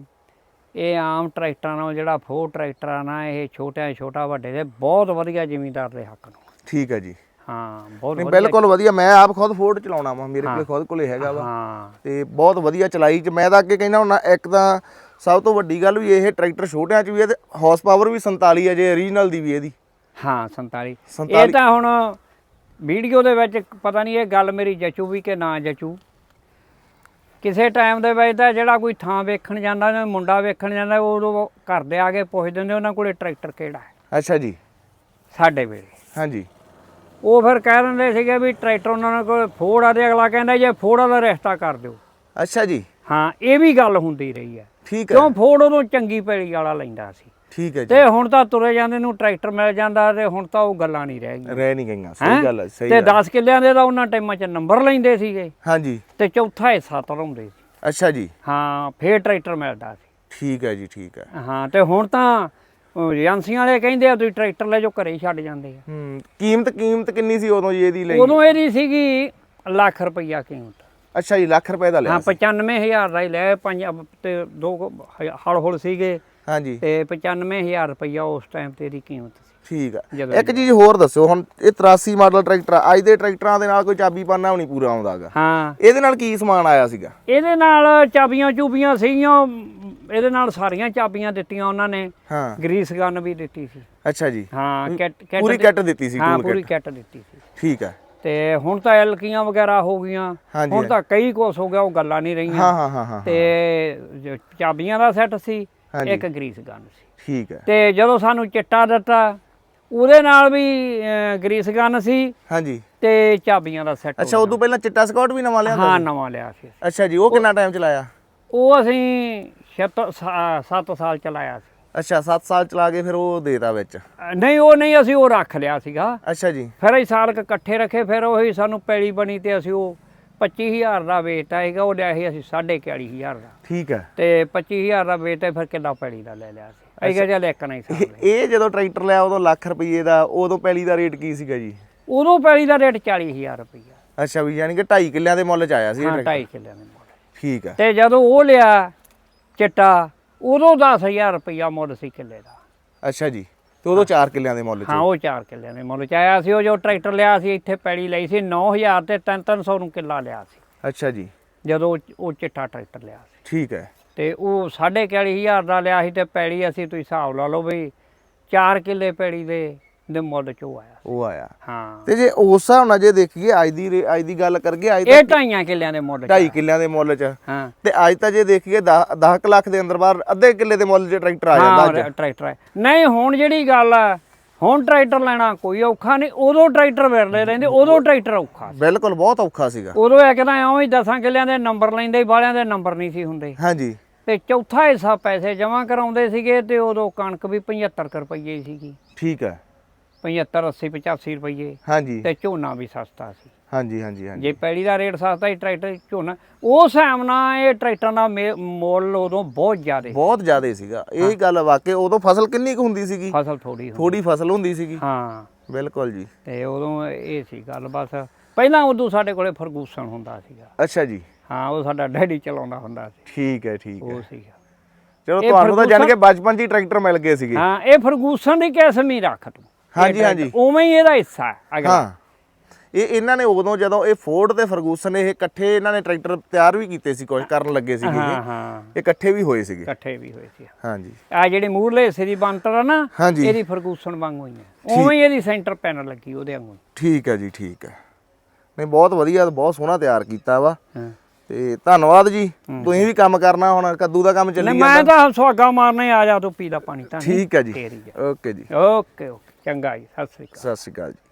ਇਹ ਆਮ ਟਰੈਕਟਰਾਂ ਨਾਲ ਜਿਹੜਾ ਫੋਰ ਟਰੈਕਟਰਾਂ ਨਾਲ ਇਹ ਛੋਟਿਆਂ ਛੋਟਾ ਵੱਡੇ ਦੇ ਬਹੁਤ ਵਧੀਆ ਜ਼ਿਮੀਂਦਾਰ ਦੇ ਹੱਕ ਨੂੰ। ਠੀਕ ਹੈ ਜੀ। ਹਾਂ ਬਹੁਤ ਵਧੀਆ। ਬਿਲਕੁਲ ਵਧੀਆ। ਮੈਂ ਆਪ ਖੁਦ ਫੋਰਡ ਚਲਾਉਣਾ ਵਾ ਮੇਰੇ ਕੋਲੇ ਖੁਦ ਕੋਲੇ ਹੈਗਾ ਵਾ। ਹਾਂ। ਤੇ ਬਹੁਤ ਵਧੀਆ ਚਲਾਈ ਚ। ਮੈਂ ਤਾਂ ਅੱਗੇ ਕਹਿੰਦਾ ਹੁੰਦਾ ਇੱਕ ਤਾਂ ਸਭ ਤੋਂ ਵੱਡੀ ਗੱਲ ਵੀ ਇਹ ਟਰੈਕਟਰ ਛੋਟਿਆਂ ਚ ਵੀ ਹੈ ਤੇ ਹਾਰਸ ਪਾਵਰ ਵੀ 47 ਹੈ ਜੇ ਓਰੀਜਨਲ ਦੀ ਵੀ ਇਹਦੀ। ਹਾਂ 47 47 ਇਹ ਤਾਂ ਹੁਣ ਵੀਡੀਓ ਦੇ ਵਿੱਚ ਪਤਾ ਨਹੀਂ ਇਹ ਗੱਲ ਮੇਰੀ ਜਚੂ ਵੀ ਕਿ ਨਾ ਜਚੂ। ਕਿਸੇ ਟਾਈਮ ਦੇ ਵਿੱਚ ਤਾਂ ਜਿਹੜਾ ਕੋਈ ਥਾਂ ਵੇਖਣ ਜਾਂਦਾ ਜਾਂ ਮੁੰਡਾ ਵੇਖਣ ਜਾਂਦਾ ਉਦੋਂ ਘਰ ਦੇ ਆ ਕੇ ਪੁੱਛ ਦਿੰਦੇ ਉਹਨਾਂ ਕੋਲੇ ਟਰੈਕਟਰ ਕਿਹੜਾ ਹੈ? ਅੱਛਾ ਜੀ। ਸਾਡੇ ਵੇਲੇ। ਹਾਂਜੀ। ਉਹ ਫਿਰ ਕਹਿ ਦਿੰਦੇ ਸੀਗੇ ਵੀ ਟਰੈਕਟਰ ਉਹਨਾਂ ਕੋਲ ਫੋੜ ਆ ਤੇ ਅਗਲਾ ਕਹਿੰਦਾ ਜੇ ਫੋੜਾ ਦਾ ਰਿਸ਼ਤਾ ਕਰ ਦਿਓ। ਅੱਛਾ ਜੀ। ਹਾਂ ਇਹ ਵੀ ਗੱਲ ਹੁੰਦੀ ਰਹੀ ਹੈ। ਠੀਕ ਹੈ। ਕਿਉਂ ਫੋੜ ਉਦੋਂ ਚੰਗੀ ਪੈਲੀ ਵਾਲਾ ਲੈਂਦਾ ਸੀ। ਠੀਕ ਹੈ ਜੀ। ਤੇ ਹੁਣ ਤਾਂ ਤੁਰੇ ਜਾਂਦੇ ਨੂੰ ਟਰੈਕਟਰ ਮਿਲ ਜਾਂਦਾ ਤੇ ਹੁਣ ਤਾਂ ਉਹ ਗੱਲਾਂ ਨਹੀਂ ਰਹਿ ਗਈਆਂ। ਰਹਿ ਨਹੀਂ ਗਈਆਂ? ਸਹੀ ਗੱਲ ਹੈ ਸਹੀ ਤੇ ਗੱਲ 10 ਕਿੱਲਿਆਂ ਦੇ ਤਾਂ ਉਹਨਾਂ ਟਾਈਮਾਂ 'ਚ ਨੰਬਰ ਲੈਂਦੇ ਸੀਗੇ। ਹਾਂਜੀ। ਤੇ ਚੌਥਾ ਹਿੱਸਾ ਤਰਾਉਂਦੇ ਸੀ। ਅੱਛਾ ਜੀ। ਹਾਂ ਫੇਰ ਟਰੈਕਟਰ ਮਿਲਦਾ ਸੀ। ਠੀਕ ਹੈ ਜੀ ਠੀਕ ਹੈ। ਹਾਂ ਤੇ ਹੁਣ ਤਾਂ ਏਜੰਸੀਆਂ ਵਾਲੇ ਕਹਿੰਦੇ ਆ ਤੁਸੀਂ ਟਰੈਕਟਰ ਲੈ ਜਾਓ ਘਰੇ ਛੱਡ ਜਾਂਦੇ ਆ। ਹੂੰ ਕੀਮਤ ਕੀਮਤ ਕਿੰਨੀ ਸੀ ਉਦੋਂ ਜੀ ਇਹਦੀ ਲਈ? ਉਦੋਂ ਇਹਦੀ ਸੀਗੀ ਲੱਖ ਰੁਪਈਆ ਕੀਮਤ। ਅੱਛਾ ਜੀ ਲੱਖ ਰੁਪਏ ਦਾ ਲਿਆ ਹਾਂ ਸੀ। 95000 ਦਾ ਹੀ ਲਿਆ ਪੰਜ ਤੇ ਦੋ ਹਲ ਹੁਲ ਸੀਗੇ। ਹਾਂਜੀ। ਤੇ 95000 ਰੁਪਈਆ ਉਸ ਟਾਈਮ ਤੇ ਇਹਦੀ ਕੀਮਤ ਸੀ। ਠੀਕ ਜਦੋਂ ਇੱਕ ਚੀਜ਼ ਹੋਰ ਦੱਸਿਓ ਹੁਣ ਇਹ 83 ਮਾਡਲ ਟਰੈਕਟਰ ਆ ਅੱਜ ਦੇ ਟਰੈਕਟਰਾਂ ਦੇ ਨਾਲ ਕੋਈ ਚਾਬੀ ਪਾਨਾ ਨਹੀਂ ਪੂਰਾ ਆਉਂਦਾਗਾ। ਹਾਂ। ਇਹਦੇ ਨਾਲ ਕੀ ਸਮਾਨ ਆਇਆ ਸੀਗਾ? ਇਹਦੇ ਨਾਲ ਚਾਬੀਆਂ ਚੂਬੀਆਂ ਸੀਗੀਆਂ ਇਹਦੇ ਨਾਲ ਸਾਰੀਆਂ ਚਾਬੀਆਂ ਦਿੱਤੀਆਂ ਉਹਨਾਂ ਨੇ। ਹਾਂ। ਗਰੀਸ ਗਨ ਵੀ ਦਿੱਤੀ ਸੀ। ਅੱਛਾ ਜੀ। ਹਾਂ ਕਿੱਟ ਕਿੱਟ ਪੂਰੀ ਦਿੱ- ਕਿੱਟ ਦਿੱਤੀ ਸੀ ਹਾਂ ਪੂਰੀ ਕਿੱਟ ਦਿੱਤੀ ਸੀ। ਠੀਕ ਹੈ ਤੇ ਹੁਣ ਤਾਂ ਐਲਕੀਆਂ ਵਗੈਰਾ ਹੋ ਗਈਆਂ। ਹੁਣ ਤਾਂ ਕਈ ਕੁਛ ਹੋ ਗਿਆ ਉਹ ਗੱਲਾਂ ਨਹੀਂ ਰਹੀਆਂ। ਹਾਂ ਹਾਂ ਹਾਂ ਤੇ ਚਾਬੀਆਂ ਦਾ ਸੈੱਟ ਸੀ। ਇੱਕ ਗਰੀਸ ਗਨ ਸੀ। ਠੀਕ ਹੈ। ਤੇ ਜਦੋਂ ਸਾਨੂੰ ਚਿੱਟਾ ਦਿੱਤਾ ਉਹਦੇ ਨਾਲ ਵੀ ਗਰੀਸ ਗਨ ਸੀ ਹਾਂਜੀ। ਤੇ ਚਾਬੀਆਂ ਦਾ ਸੈੱਟ ਅੱਛਾ ਉਦੋਂ ਪਹਿਲਾਂ ਚਿੱਟਾ ਸਕਾਟ ਵੀ ਨਵਾਂ ਲਿਆਂਦਾ ਹਾਂ? ਨਵਾਂ ਲਿਆ ਸੀ ਅੱਛਾ ਜੀ ਉਹ ਕਿੰਨਾ ਟਾਈਮ ਚਲਾਇਆ? ਉਹ ਅਸੀਂ 7 ਸਾਲ ਚਲਾਇਆ ਸੀ। ਅੱਛਾ 7 ਸਾਲ ਚਲਾ ਕੇ ਫਿਰ ਉਹ ਦੇਤਾ ਵਿੱਚ? ਨਹੀਂ ਉਹ ਨਹੀਂ ਅਸੀਂ ਉਹ ਰੱਖ ਲਿਆ ਸੀਗਾ। ਅੱਛਾ ਜੀ। ਫਿਰ ਅਸੀਂ ਸਾਲ ਇਕੱਠੇ ਰੱਖੇ ਫਿਰ ਉਹੀ ਸਾਨੂੰ ਪੈਲੀ ਬਣੀ ਤੇ ਅਸੀਂ ਉਹ 25000 ਦਾ ਵੇਚਤਾ ਹੈਗਾ ਉਹ ਲਿਆ ਸੀ ਅਸੀਂ 41500 ਦਾ। ਠੀਕ ਹੈ। ਤੇ 25000 ਦਾ ਵੇਚਤਾ ਫਿਰ ਕਿੱਲਾ ਪੈਲੀ ਦਾ ਲੈ ਲਿਆ ਸੀ ਅਸੀਂ ਕਿਹਾ ਚੱਲ ਇੱਕ ਨਹੀਂ ਸਾਲ ਇਹ- ਜਦੋਂ ਟਰੈਕਟਰ ਲਿਆ ਉਦੋਂ ਲੱਖ ਰੁਪਏ ਦਾ ਉਦੋਂ ਪਹਿਲੀ ਦਾ ਰੇਟ ਕੀ ਸੀਗਾ ਜੀ? ਉਦੋਂ ਪੈਲੀ ਦਾ ਰੇਟ 40000 ਰੁਪਈਆ। ਅੱਛਾ ਵੀ ਯਾਨੀ ਕਿ 2.5 ਕਿੱਲਿਆਂ ਦੇ ਮੁੱਲ ਚ ਆਇਆ ਸੀ ਇਹ ਹਾਂ ਟਰੈਕਟਰ। 2.5 ਕਿੱਲਿਆਂ ਦੇ ਮੁੱਲ। ਠੀਕ ਹੈ। ਤੇ ਜਦੋਂ ਉਹ ਲਿਆ ਚਿੱਟਾ ਉਦੋਂ 10000 ਰੁਪਈਆ ਮੁੱਲ ਸੀ ਕਿੱਲੇ ਦਾ। ਅੱਛਾ ਜੀ। ਤੇ ਉਦੋਂ 4 ਕਿੱਲਿਆਂ ਦੇ ਮੁੱਲ ਚ। ਹਾਂ ਉਹ 4 ਕਿੱਲਿਆਂ ਦੇ ਮੁੱਲ ਚ ਆਇਆ ਸੀ ਉਹ ਜੋ ਟਰੈਕਟਰ ਲਿਆ ਸੀ ਇੱਥੇ ਪੈਲੀ ਲਈ ਸੀ 9000 ਤੇ 3-300 ਨੂੰ ਕਿੱਲਾ ਲਿਆ ਸੀ। ਅੱਛਾ ਜੀ। ਜਦੋਂ ਉਹ- ਚਿੱਟਾ ਟਰੈਕਟਰ ਲਿਆ ਸੀ। ਠੀਕ ਹੈ। ਤੇ ਉਹ 41500 ਦਾ ਲਿਆ ਸੀ ਤੇ ਪੈਲੀ ਅਸੀਂ ਤੁਸੀਂ ਹਿਸਾਬ ਲਾ ਲਓ ਵੀ 4 ਕਿੱਲੇ ਪੈੜੀ ਦੇ ਦੇ ਮੁੱਲ ਚੋਂ ਆਇਆ ਉਹ ਆਇਆ। ਹਾਂ। ਤੇ ਜੇ ਉਸ ਹਿਸਾਬ ਨਾਲ ਜੇ ਦੇਖੀਏ ਅੱਜ ਦੀ ਰੇ- ਅੱਜ ਦੀ ਗੱਲ ਕਰਗੇ ਅੱਜ ਇਹ ਢਾਈਆਂ ਕਿੱਲਿਆਂ ਦੇ ਮੁੱਲ ਚ 2.5 ਕਿੱਲਿਆਂ ਦੇ ਮੁੱਲ 'ਚ। ਹਾਂ। ਤੇ ਅੱਜ ਤਾਂ ਜੇ ਦੇਖੀਏ 10 ਲੱਖ ਦੇ ਅੰਦਰ ਬਾਹਰ ਅੱਧੇ ਕਿੱਲੇ ਦੇ ਮੁੱਲ 'ਚ ਟਰੈਕਟਰ ਆ ਜਾਂਦਾ ਅੱਜ। ਹਾਂ ਟਰੈਕਟਰ ਹੈ। ਨਹੀਂ ਹੁਣ ਜਿਹੜੀ ਗੱਲ ਆ ਹੁਣ ਟਰੈਕਟਰ ਲੈਣਾ ਕੋਈ ਔਖਾ ਨਹੀਂ। ਉਦੋਂ ਟਰੈਕਟਰ ਵਿਰਲੇ ਰਹਿੰਦੇ ਉਦੋਂ ਟਰੈਕਟਰ ਔਖਾ ਸੀ। ਬਿਲਕੁਲ ਬਹੁਤ ਔਖਾ ਸੀਗਾ। ਉਦੋਂ ਇਹ ਕਹਿੰਦਾ ਐਵੇਂ ਹੀ ਦਸਾਂ ਕਿੱਲਿਆਂ ਦੇ ਨੰਬਰ ਲੈਂਦੇ ਬਾਲਿਆਂ ਦੇ ਨੰਬਰ ਨਹੀਂ ਸੀ ਹੁੰਦੇ। ਹਾਂਜੀ। ਤੇ ਚੌਥਾ ਹਿੱਸਾ ਪੈਸੇ ਜਮ੍ਹਾਂ ਕਰਾਉਂਦੇ ਸੀਗੇ ਤੇ ਉਦੋਂ ਕਣਕ ਵੀ 75 ਕੁ ਰੁਪਏ ਸੀਗੀ। ਠੀਕ ਹੈ। 75 80 85 ਰੁਪਏ ਹਾਂਜੀ। ਤੇ ਝੋਨਾ ਵੀ ਸਸਤਾ ਸੀ। ਹਾਂਜੀ ਹਾਂਜੀ ਹਾਂਜੀ। ਜੇ ਪੈਲੀ ਦਾ ਰੇਟ ਸਸਤਾ ਸੀ ਟਰੈਕਟਰ ਝੋਨਾ ਉਸ ਹਿਸਾਬ ਨਾਲ ਇਹ ਟਰੈਕਟਰਾਂ ਦਾ ਮੇ- ਮੁੱਲ ਉਦੋਂ ਬਹੁਤ ਜ਼ਿਆਦਾ ਬਹੁਤ ਜ਼ਿਆਦਾ ਸੀਗਾ। ਇਹ ਗੱਲ ਵਾਕਿਆ ਉਦੋਂ ਫਸਲ ਕਿੰਨੀ ਕੁ ਹੁੰਦੀ ਸੀਗੀ? ਫਸਲ ਥੋੜੀ ਹੁੰਦੀ। ਥੋੜੀ ਫਸਲ ਹੁੰਦੀ ਸੀਗੀ। ਹਾਂ। ਬਿਲਕੁਲ ਜੀ। ਤੇ ਉਦੋਂ ਇਹ ਸੀ ਗੱਲ ਬਸ। ਪਹਿਲਾਂ ਉਦੋਂ ਸਾਡੇ ਕੋਲੇ ਫਰਗੂਸਨ ਹੁੰਦਾ ਸੀਗਾ। ਅੱਛਾ ਜੀ। ਹਾਂ ਉਹ ਸਾਡਾ ਡੈਡੀ ਚਲਾਉਂਦਾ ਹੁੰਦਾ ਸੀ। ਠੀਕ ਹੈ ਠੀਕ ਹੈ। ਉਹ ਸੀਗਾ। ਚਲੋ ਇਹ ਤੁਹਾਨੂੰ ਤਾਂ ਜਾਣ ਕੇ ਬਚਪਨ 'ਚ ਹੀ ਟਰੈਕਟਰ ਮਿਲ ਗਏ ਸੀਗੇ। ਹਾਂ ਇਹ ਫਰਗੂਸਨ ਦੀ ਕਿਸਮ ਹੀ ਰੱਖ ਤੂੰ। ਹਾਂਜੀ, ਹਾਂਜੀ। ਉਵੇਂ ਹੀ ਇਹਦਾ ਹਿੱਸਾ ਹੈ ਅਗਲਾ ਹਾਂ। ਇਹ ਇਹਨਾਂ ਨੇ ਉਦੋਂ ਜਦੋਂ ਇਹ ਫੋਰਡ ਤੇ ਫਰਗੂਸਨ ਇਹ ਇਕੱਠੇ ਇਹਨਾਂ ਨੇ ਟਰੈਕਟਰ ਤਿਆਰ ਵੀ ਕੀਤੇ ਸੀ ਕੁਝ ਕਰਨ ਲੱਗੇ ਸੀਗੇ ਹਾਂ ਇਹ। ਹਾਂ। ਇਹ ਇਕੱਠੇ ਵੀ ਹੋਏ ਸੀਗੇ। ਇਕੱਠੇ ਵੀ ਹੋਏ ਸੀ। ਹਾਂਜੀ। ਆ ਜਿਹੜੀ ਮੂਰਲੇ ਹਿੱਸੇ ਦੀ ਬੰਤਰ ਆ ਨਾ ਹਾਂਜੀ। ਇਹਦੀ ਫਰਗੂਸਨ ਵਾਂਗੂ ਹੀ ਹੈ। ਉਵੇਂ ਹੀ ਇਹਦੀ ਸੈਂਟਰ ਪੈਨਲ ਲੱਗੀ ਉਹਦੇ ਵਾਂਗੂ। ਠੀਕ ਹੈ ਜੀ ਠੀਕ ਹੈ। ਨਹੀਂ ਬਹੁਤ ਵਧੀਆ ਬਹੁਤ ਸੋਹਣਾ ਤਿਆਰ ਕੀਤਾ ਵਾ। ਹਾਂ। ਤੇ ਧੰਨਵਾਦ ਜੀ। ਤੁਸੀਂ ਵੀ ਕੰਮ ਕਰਨਾ ਹੁਣ ਕੱਦੂ ਦਾ ਕੰਮ ਚੱਲੀ ਨਹੀਂ ਮੈਂ ਤਾਂ ਸੁਹਾਗਾ ਮਾਰਨੇ ਆ ਜਾ ਤੂੰ ਪੀ ਪਾਣੀ। ਤਾਂ ਠੀਕ ਹੈ ਜੀ। ਤੇਰੀ ਓਕੇ ਜੀ। Okay okay. ਚੰਗਾ ਜੀ ਸਤਿ ਸ੍ਰੀ ਅਕਾਲ। ਸਤਿ ਸ਼੍ਰੀ ਅਕਾਲ ਜੀ।